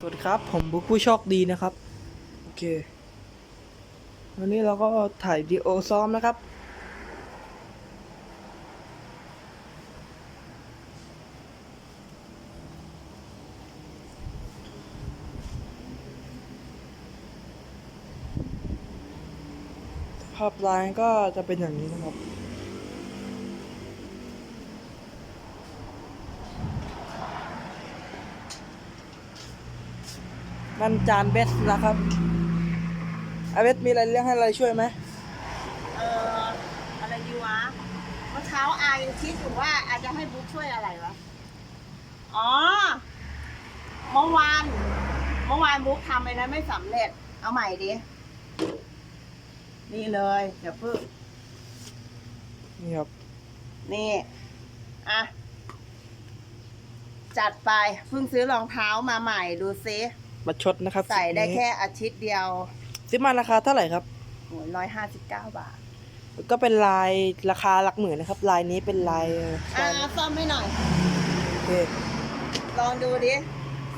สวัสดีครับ ผมบุ๊คผู้โชคดีนะครับ โอเค วันนี้เราก็ถ่ายดีโอซ้อมนะครับ ภาพลายก็จะเป็นอย่างนี้นะครับ มันจานเบสนะครับอาเบสมีอะไรเรื่องให้อะไรช่วยไหมเอ่ออะไรดีวะเมื่อเช้าอายังคิดอยู่ว่าอาจจะให้บุ๊คช่วยอะไรวะอ๋อเมื่อวานเมื่อวานบุ๊คทำไปนะไม่สำเร็จ เอาใหม่ดินี่เลยเดี๋ยวพึ่งนี่ครับนี่อะจัดไปเพิ่งซื้อรองเท้ามาใหม่ดูซิ มาชดนะครับใส่ได้นี้แค่อาทิตย์เดียว ซื้อมาราคาเท่าไหร่ครับโอ้ยร้อยห้าสิบเก้าบาท ก็เป็นลายราคาหลักหมื่นนะครับ ลายนี้เป็นลายเอ่ออ่าลายซ่อมไม่หน่อย โอเคลองดูดิ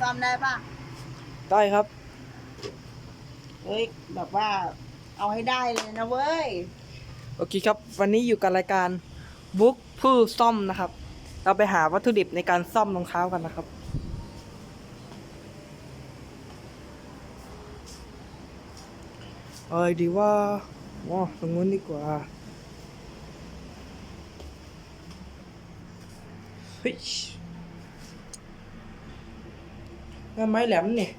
ซ่อมได้ปะได้ครับ เฮ้ยแบบว่าเอาให้ได้เลยนะเว้ย โอเคครับ วันนี้อยู่กับรายการบุ๊กผู้ซ่อมนะครับ เราไปหาวัตถุดิบในการซ่อมรองเท้ากันนะครับ เอ้ยดีว่าอ๋อตรงนู้นดีกว่าเฮ้ยนั่นไม้แหลมนี่ย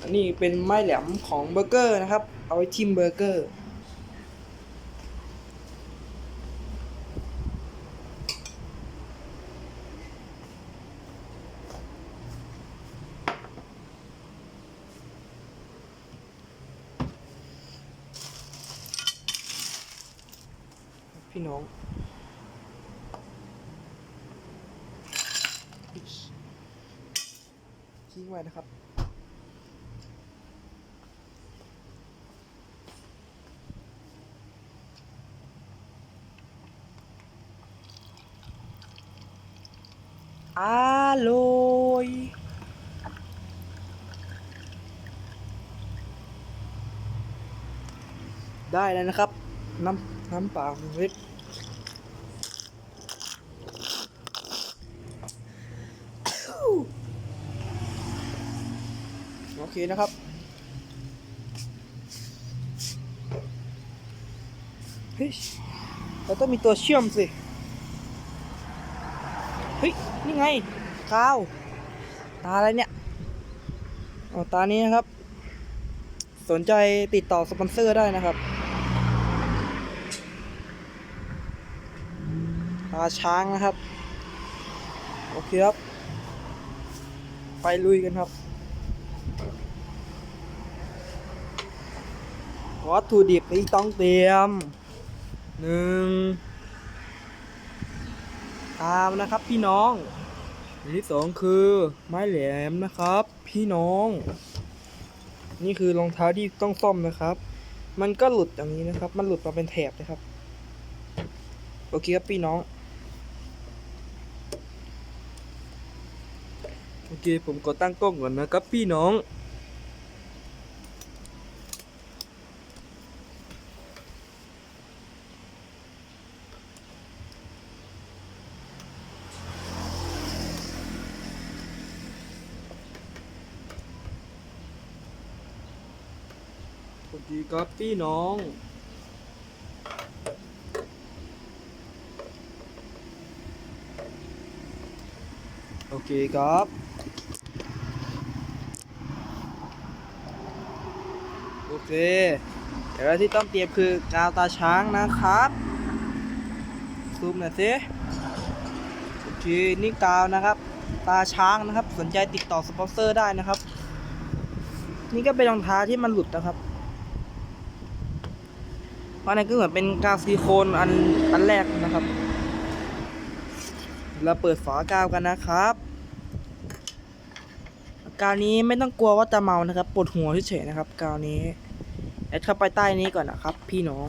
อันนี้เป็นไม้แหลมของเบอร์เกอร์นะครับ เอาไว้ทิมเบอร์เกอร์ พี่น้องทิ้งไว้นะครับอร่อยได้แล้วนะครับน้ำ น้ำเปล่าหนึ่งลิตรโอเคนะครับเฮ้ยเราต้องมีตัวเชื่อมสิเฮ้ยนี่ไงข้าวตาอะไรเนี่ยอ๋อตานี้นะครับ สนใจติดต่อสปอนเซอร์ได้นะครับาช้างนะครับ โอเคครับ ไปลุยกันครับ วัตถุดิบที่ต้องเตรียมหนึ่งตามนะครับพี่น้องอันที่สองคือไม้แหลมนะครับ พี่น้อง นี่คือรองเท้าที่ต้องซ่อมนะครับ มันก็หลุดอย่างนี้นะครับ มันหลุดมาเป็นแถบนะครับ โอเคครับพี่น้อง โอ เคผมก็ตั้งกล้องก่อนนะครับพี่น้องสวัสดีครับพี่น้อง โอเคครับ โอ เคเดี๋ยวที่ต้องเตรียมคือกาวตาช้างนะครับ ซูมหน่อยสิโอเคนี่กาวนะครับ ตาช้างนะครับ สนใจติดต่อสปอนเซอร์ได้นะครับ นี่ก็เป็นรองเท้าที่มันหลุดนะครับเพราะนั่นก็เหมือนเป็นกาวซิลิโคนอันอันแรกนะครับ เราเปิดฝากาวกันนะครับกาวนี้ไม่ต้องกลัวว่าจะเมานะครับปวดหัวเฉยๆนะครับกาวนี้ แอดเข้าไปใต้นี้ก่อนนะครับ พี่น้อง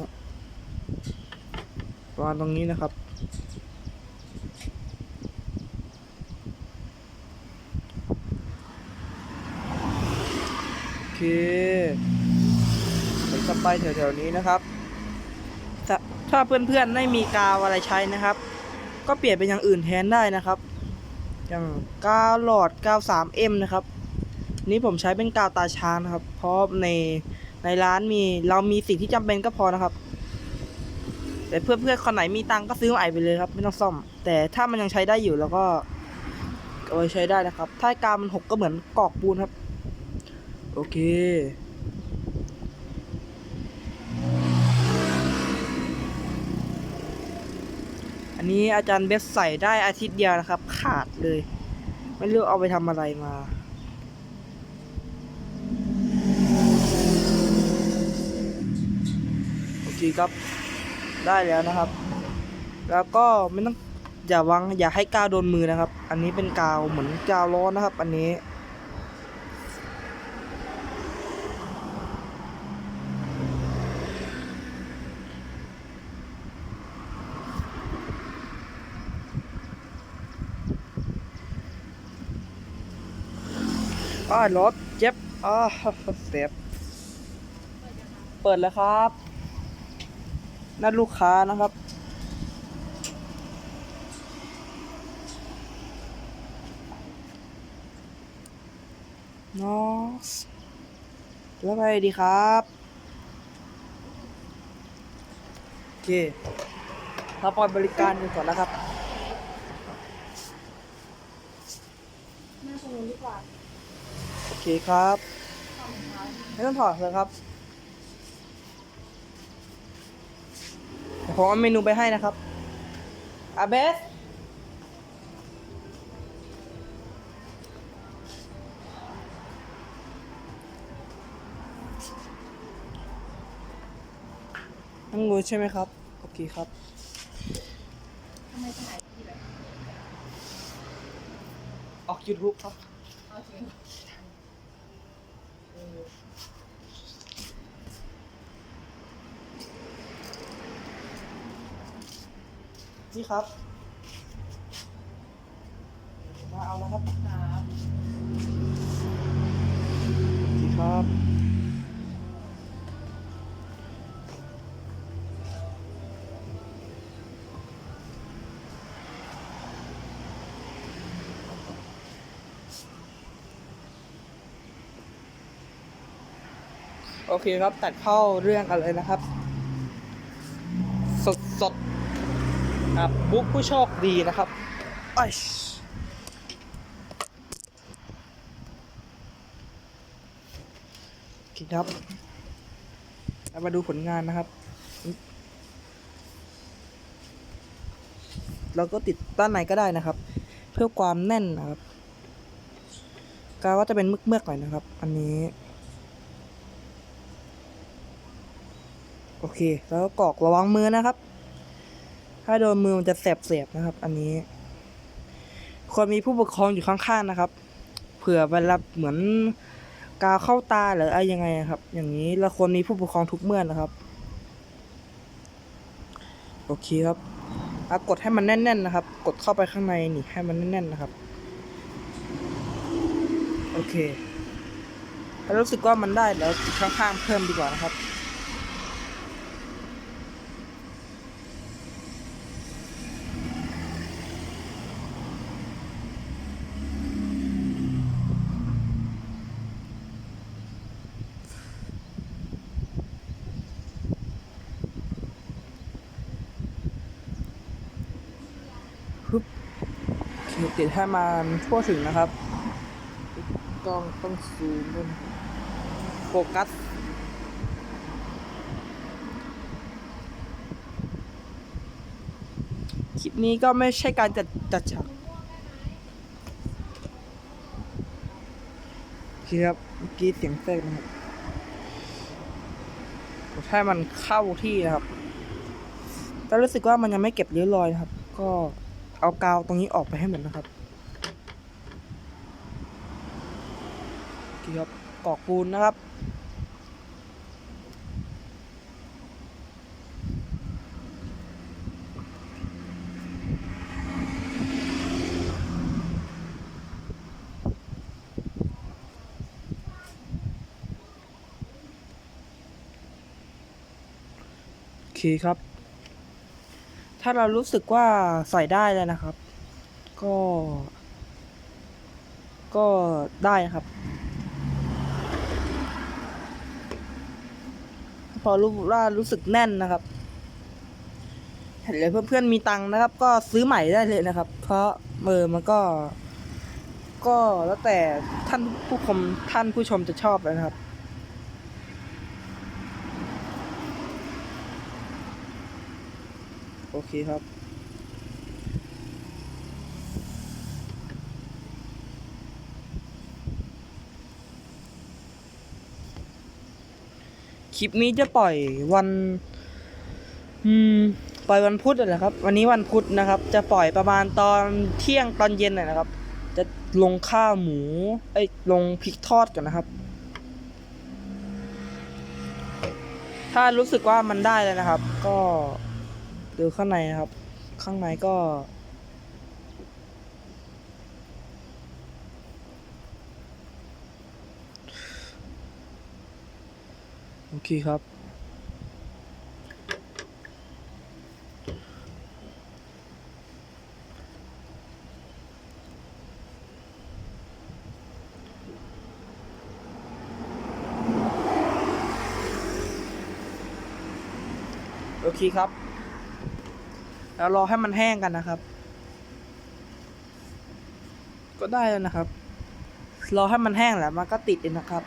วางตรงนี้นะครับ โอเคผมจะไปแถวๆนี้นะครับ ถ้าเพื่อนๆไม่มีกาวอะไรใช้นะครับ ก็เปลี่ยนเป็นอย่างอื่นแทนได้นะครับ อย่างกาวหลอดกาว 3M นะครับ นี่ผมใช้เป็นกาวตาช้างนะครับ เพราะใน ในร้านมีเรามีสิ่งที่จำเป็นก็พอนะครับ แต่เพื่อนๆคนไหนมีตังค์ก็ซื้อใหม่ไปเลยครับ ไม่ต้องซ่อม แต่ถ้ามันยังใช้ได้อยู่แล้วก็เอาไว้ใช้ได้นะครับ ถ้ากาวมันหกก็เหมือนกรอกปูนครับ โอเคอันนี้อาจารย์เบสใส่ได้อาทิตย์เดียวนะครับ ขาดเลย ไม่รู้เอาไปทำอะไรมา โอเครับได้แล้วนะครับ แล้วก็ไม่ต้องอย่าวางอย่าให้กาวโดนมือนะครับ อันนี้เป็นกาวเหมือนกาวร้อนะครับ อันนี้อ้าวรถเจ็บอ้าวเจ็บเปิดแล้วครับ นั่นลูกค้านะครับ นอสแล้วไปดีครับโอเคเราปล่อยบริการกันก่อนนะครับน่าจะรู้ดีกว่า โอเคครับ ไม่ต้องถอดเลยครับเดี๋ยว ผมเอาเมนูไปให้นะครับอาเบสต้องรู้ใช่ไหมครับ โอเคครับทำไมถ่ายที่แบบออก YouTube ครับ โอเค นี่ครับ มาเอาแล้วครับครับนี่ครับ โอเคครับ ตัดเข้าเรื่องกันเลยนะครับ สดสดๆ ครับบุ๊กผู้โชคดีนะครับอ้อยโอเคครับเรามาดูผลงานนะครับ เราก็ติดด้านในก็ได้นะครับ เพื่อความแน่นนะครับกาว่าจะเป็นเมือกๆหน่อยนะครับ อันนี้ โอเค แล้วก็กรอกระวังมือนะครับ ถ้าโดนมือมันจะแสบๆนะครับ อันนี้ควรมีผู้ปกครองอยู่ข้างๆนะครับ เผื่อเวลาเหมือนกาวเข้าตาหรืออะไรยังไงครับ อย่างนี้เราควรมีผู้ปกครองทุกเมื่อนะครับ โอเคครับอะกดให้มันแน่น ๆ นะครับ กดเข้าไปข้างในนี่ให้มันแน่นๆนะครับ โอเคถ้ารู้สึกว่ามันได้แล้วข้างๆเพิ่มดีกว่านะครับ โอเคติดให้มันทั่วถึงนะครับกล้องต้องซูมด้วยโฟกัสคลิปนี้ก็ไม่ใช่การจัดจัดฉากครับเมื่อกี้เสียงแทรกนะครับให้มันเข้าที่นะครับแต่รู้สึกว่ามันยังไม่เก็บริ้วรอยนะครับ ก็ เอากาวตรงนี้ออกไปให้หมดนะครับกี่ครับกอกปูนนะครับ โอเคครับ ถ้าเรารู้สึกว่าใส่ได้แล้วนะครับ ก็ ก็ได้นะครับ พอรู้ว่ารู้สึกแน่นนะครับเห็นเลยเพื่อนๆมีตังค์นะครับ ก็ซื้อใหม่ได้เลยนะครับ เพราะเออมันก็ ก็แล้วแต่ท่านผู้ชมท่านผู้ชมจะชอบนะครับ โอเคครับคลิปนี้จะปล่อยวัน อืม ปล่อยวันพุธนั่นแหละครับ วันนี้วันพุธนะครับ จะปล่อยประมาณตอนเที่ยงตอนเย็นนะนะครับ จะลงข้าวหมู เอ้ย ลงพริกทอดกันนะครับ ถ้ารู้สึกว่ามันได้แล้วนะครับ ก็ ดูข้างในนะครับ ข้างในก็ โอเคครับ โอเคครับ แล้วรอให้มันแห้งกันนะครับ ก็ได้แล้วนะครับ รอให้มันแห้งแล้วมันก็ติดเองนะครับ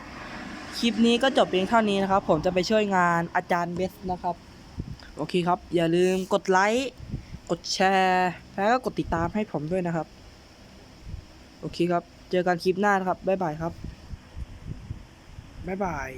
คลิปนี้ก็จบเพียงเท่านี้นะครับ ผมจะไปช่วยงานอาจารย์เบสนะครับ โอเคครับ อย่าลืมกดไลค์กดแชร์แล้วก็กดติดตามให้ผมด้วยนะครับ โอเคครับ เจอกันคลิปหน้านะครับ บ๊ายบายครับ บ๊ายบาย